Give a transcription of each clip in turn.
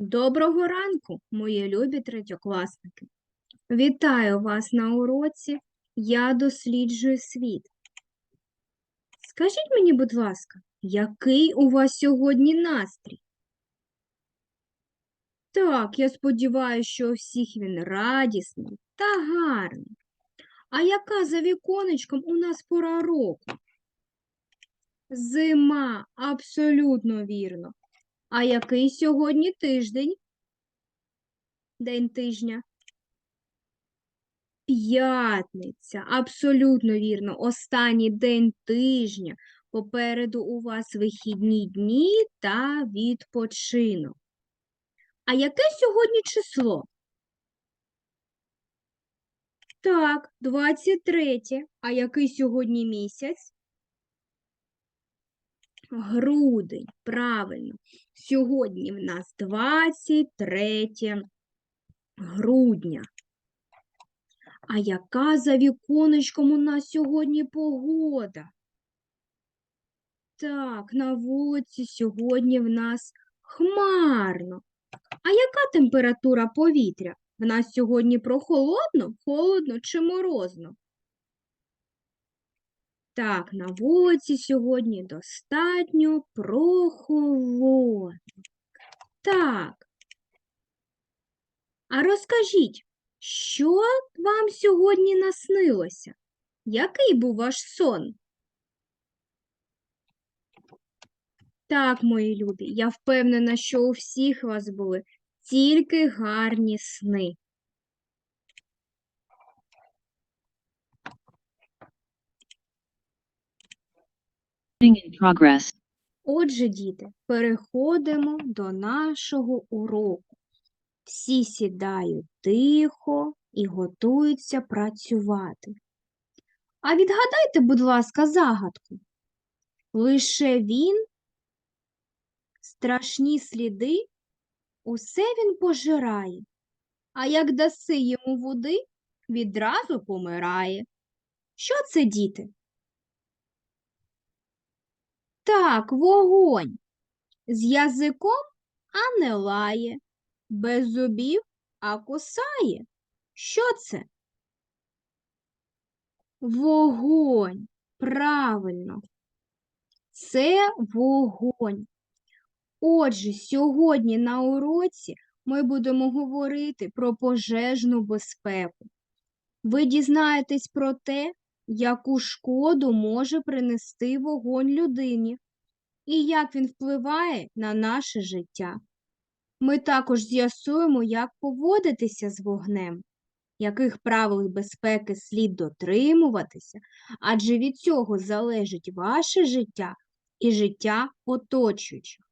Доброго ранку, мої любі третьокласники. Вітаю вас на уроці Я досліджую світ. Скажіть мені, будь ласка, який у вас сьогодні настрій? Так, я сподіваюся, що у всіх він радісний та гарний. А яка за віконечком у нас пора року? Зима, абсолютно вірно. А який сьогодні тиждень? День тижня. П'ятниця. Абсолютно вірно. Останній день тижня. Попереду у вас вихідні дні та відпочинок. А яке сьогодні число? Так, 23. А який сьогодні місяць? Грудень, правильно. Сьогодні в нас 23 грудня. А яка за віконечком у нас сьогодні погода? Так, на вулиці сьогодні в нас хмарно. А яка температура повітря? В нас сьогодні прохолодно, холодно чи морозно? Так, на вулиці сьогодні достатньо прохолодно. Так. А розкажіть, що вам сьогодні наснилося? Який був ваш сон? Так, мої любі, я впевнена, що у всіх вас були тільки гарні сни. Отже, діти, переходимо до нашого уроку. Всі сідають тихо і готуються працювати. А відгадайте, будь ласка, загадку. Лише він, страшні сліди, усе він пожирає, а як даси йому води, відразу помирає. Що це, діти? Так, вогонь. З язиком, а не лає, без зубів, а кусає. Що це? Вогонь. Правильно. Це вогонь. Отже, сьогодні на уроці ми будемо говорити про пожежну безпеку. Ви дізнаєтесь про те, яку шкоду може принести вогонь людині і як він впливає на наше життя. Ми також з'ясуємо, як поводитися з вогнем, яких правил безпеки слід дотримуватися, адже від цього залежить ваше життя і життя оточуючих.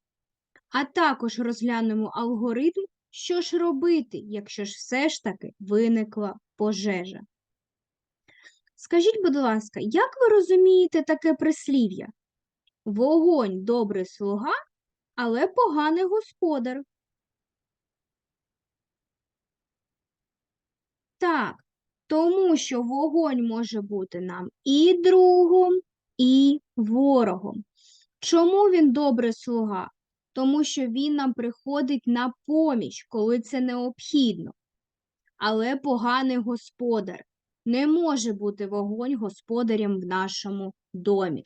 А також розглянемо алгоритм, що ж робити, якщо ж все ж таки виникла пожежа. Скажіть, будь ласка, як ви розумієте таке прислів'я? Вогонь добрий слуга, але поганий господар. Так, тому що вогонь може бути нам і другом, і ворогом. Чому він добрий слуга? Тому що він нам приходить на поміч, коли це необхідно. Але поганий господар. Не може бути вогонь господарем в нашому домі.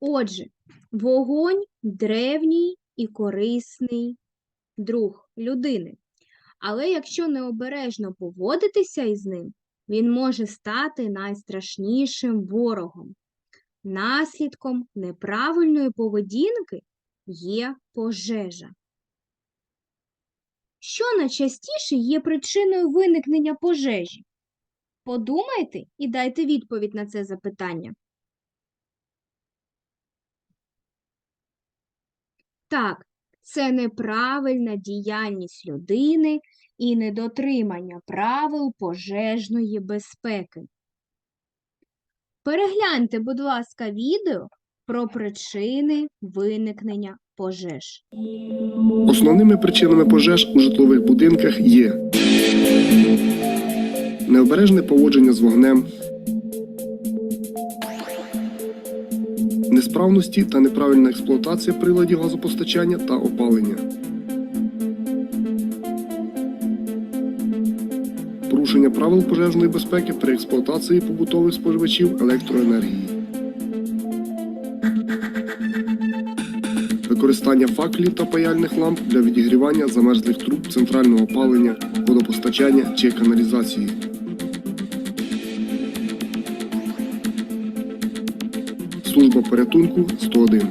Отже, вогонь древній і корисний друг людини. Але якщо необережно поводитися із ним, він може стати найстрашнішим ворогом. Наслідком неправильної поведінки є пожежа. Що найчастіше є причиною виникнення пожежі? Подумайте і дайте відповідь на це запитання. Так, це неправильна діяльність людини і недотримання правил пожежної безпеки. Перегляньте, будь ласка, відео про причини виникнення пожеж. Основними причинами пожеж у житлових будинках є необережне поводження з вогнем, несправності та неправильна експлуатація приладів газопостачання та опалення. Порушення правил пожежної безпеки при експлуатації побутових споживачів електроенергії. Використання факелів та паяльних ламп для відігрівання замерзлих труб центрального опалення, водопостачання чи каналізації. Служба порятунку 101.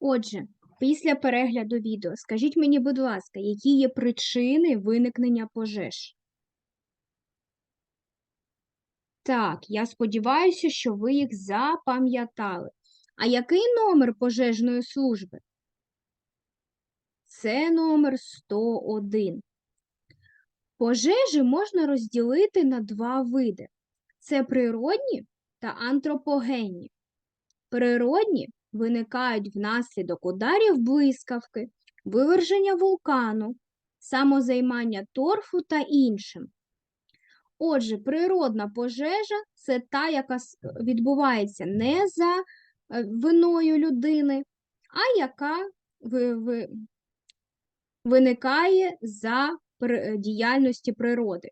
Отже, після перегляду відео скажіть мені, будь ласка, які є причини виникнення пожеж? Так, я сподіваюся, що ви їх запам'ятали. А який номер пожежної служби? Це номер 101. Пожежі можна розділити на два види: це природні та антропогенні. Природні виникають внаслідок ударів блискавки, виверження вулкану, самозаймання торфу та іншим. Отже, природна пожежа це та, яка відбувається не за е, виною людини, а яка ви- ви- виникає за діяльності природи.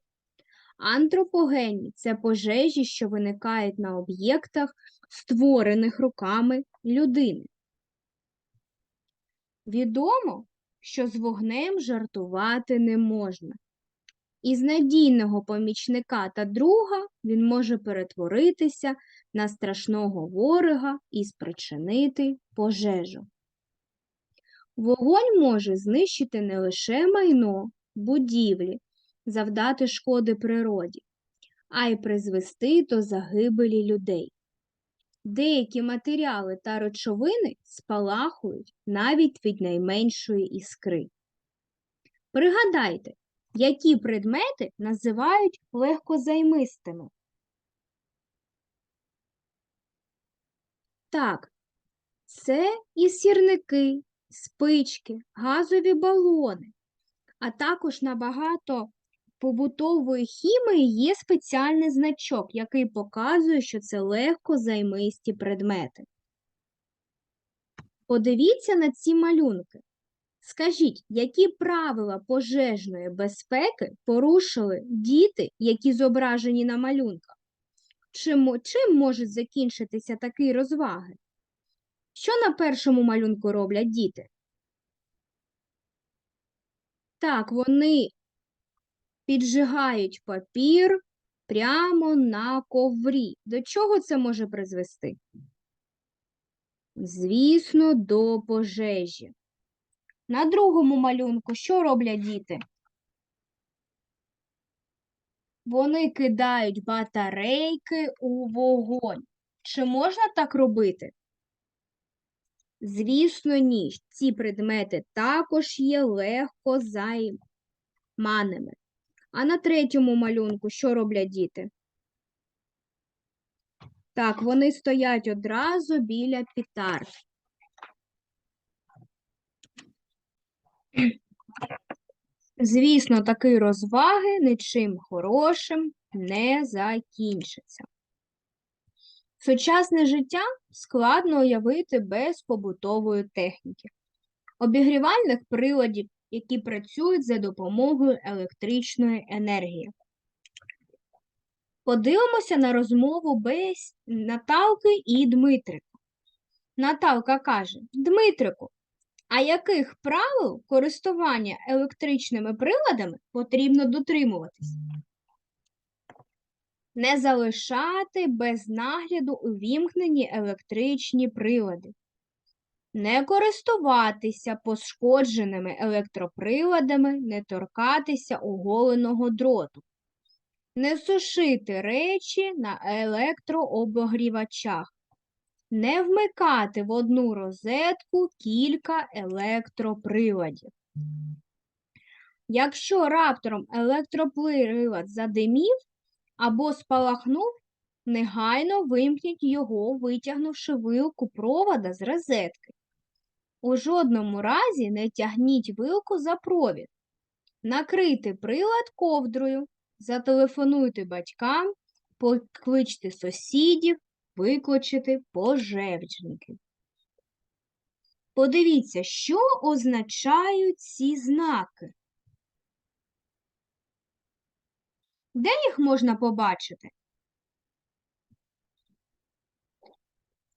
Антропогенні це пожежі, що виникають на об'єктах, створених руками людини. Відомо, що з вогнем жартувати не можна. Із надійного помічника та друга він може перетворитися на страшного ворога і спричинити пожежу. Вогонь може знищити не лише майно, будівлі, завдати шкоди природі, а й призвести до загибелі людей. Деякі матеріали та речовини спалахують навіть від найменшої іскри. Пригадайте, які предмети називають легкозаймистими. Так, це і сірники, спички, газові балони, а також на багато побутової хімії є спеціальний значок, який показує, що це легкозаймисті предмети. Подивіться на ці малюнки. Скажіть, які правила пожежної безпеки порушили діти, які зображені на малюнках? Чим, чим можуть закінчитися такі розваги? Що на першому малюнку роблять діти? Так, вони піджигають папір прямо на коврі. До чого це може призвести? Звісно, до пожежі. На другому малюнку що роблять діти? Вони кидають батарейки у вогонь. Чи можна так робити? Звісно, ні. Ці предмети також є легко займаними. А на третьому малюнку що роблять діти? Так, вони стоять одразу біля петард. Звісно, такі розваги нічим хорошим не закінчаться. Сучасне життя складно уявити без побутової техніки, обігрівальних приладів, які працюють за допомогою електричної енергії. Подивимося на розмову без Наталки і Дмитрика. Наталка каже: Дмитрику, а яких правил користування електричними приладами потрібно дотримуватись? Не залишати без нагляду увімкнені електричні прилади. Не користуватися пошкодженими електроприладами, не торкатися оголеного дроту. Не сушити речі на електрообогрівачах. Не вмикати в одну розетку кілька електроприладів. Якщо раптом електроприлад задимів або спалахнув, Негайно вимкніть його, витягнувши вилку провода з розетки. У жодному разі не тягніть вилку за провід. Накрийте прилад ковдрою, зателефонуйте батькам, покличте сусідів, викличте пожежників. Подивіться, що означають ці знаки. Де їх можна побачити?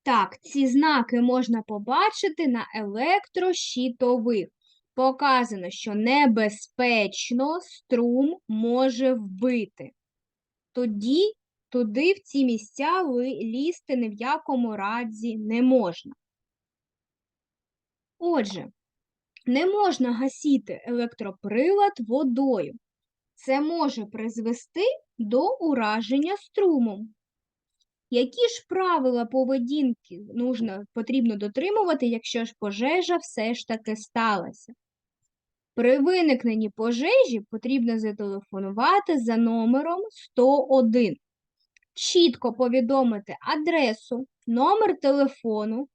Так, ці знаки можна побачити на електрощитових. Показано, що небезпечно струм може вбити. Тоді туди в ці місця лізти ні в якому разі не можна. Отже, не можна гасіти електроприлад водою. Це може призвести до ураження струмом. Які ж правила поведінки нужно, потрібно дотримувати, якщо ж пожежа все ж таки сталася? При виникненні пожежі потрібно зателефонувати за номером 101. Чітко повідомити адресу, номер телефону,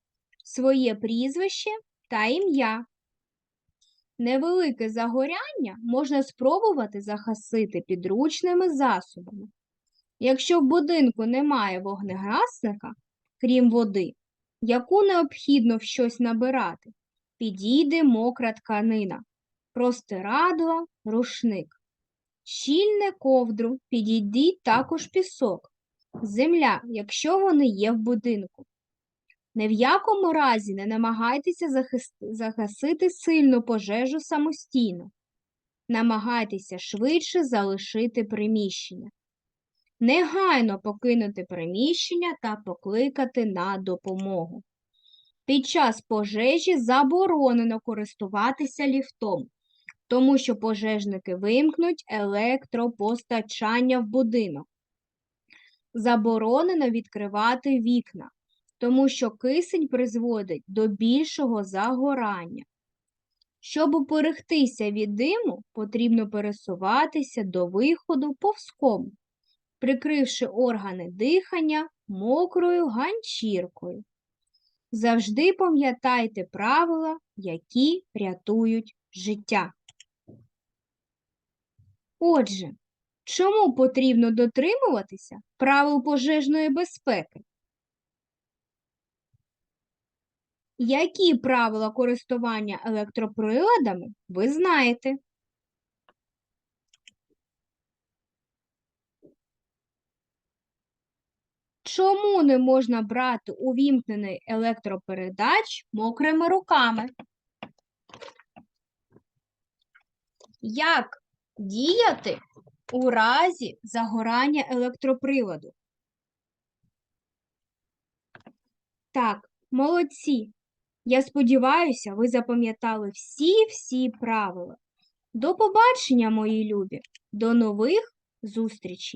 своє прізвище та ім'я. Невелике загоряння можна спробувати загасити підручними засобами. Якщо в будинку немає вогнегасника, крім води, яку необхідно в щось набирати, підійде мокра тканина, простирадла, рушник. Щільне ковдру підійдіть також пісок, земля, якщо вони є в будинку. Ні в якому разі не намагайтеся захис- загасити сильну пожежу самостійно. Намагайтеся швидше залишити приміщення. Негайно покинути приміщення та покликати на допомогу. Під час пожежі заборонено користуватися ліфтом, тому що пожежники вимкнуть електропостачання в будинок. Заборонено відкривати вікна, тому що кисень призводить до більшого загорання. Щоб уберегтися від диму, потрібно пересуватися до виходу повзком, прикривши органи дихання мокрою ганчіркою. Завжди пам'ятайте правила, які рятують життя. Отже, чому потрібно дотримуватися правил пожежної безпеки? Які правила користування електроприладами ви знаєте? Чому не можна брати увімкнений електропередач мокрими руками? Як діяти у разі загорання електроприладу? Так, молодці. Я сподіваюся, ви запам'ятали всі-всі правила. До побачення, мої любі. До нових зустрічей.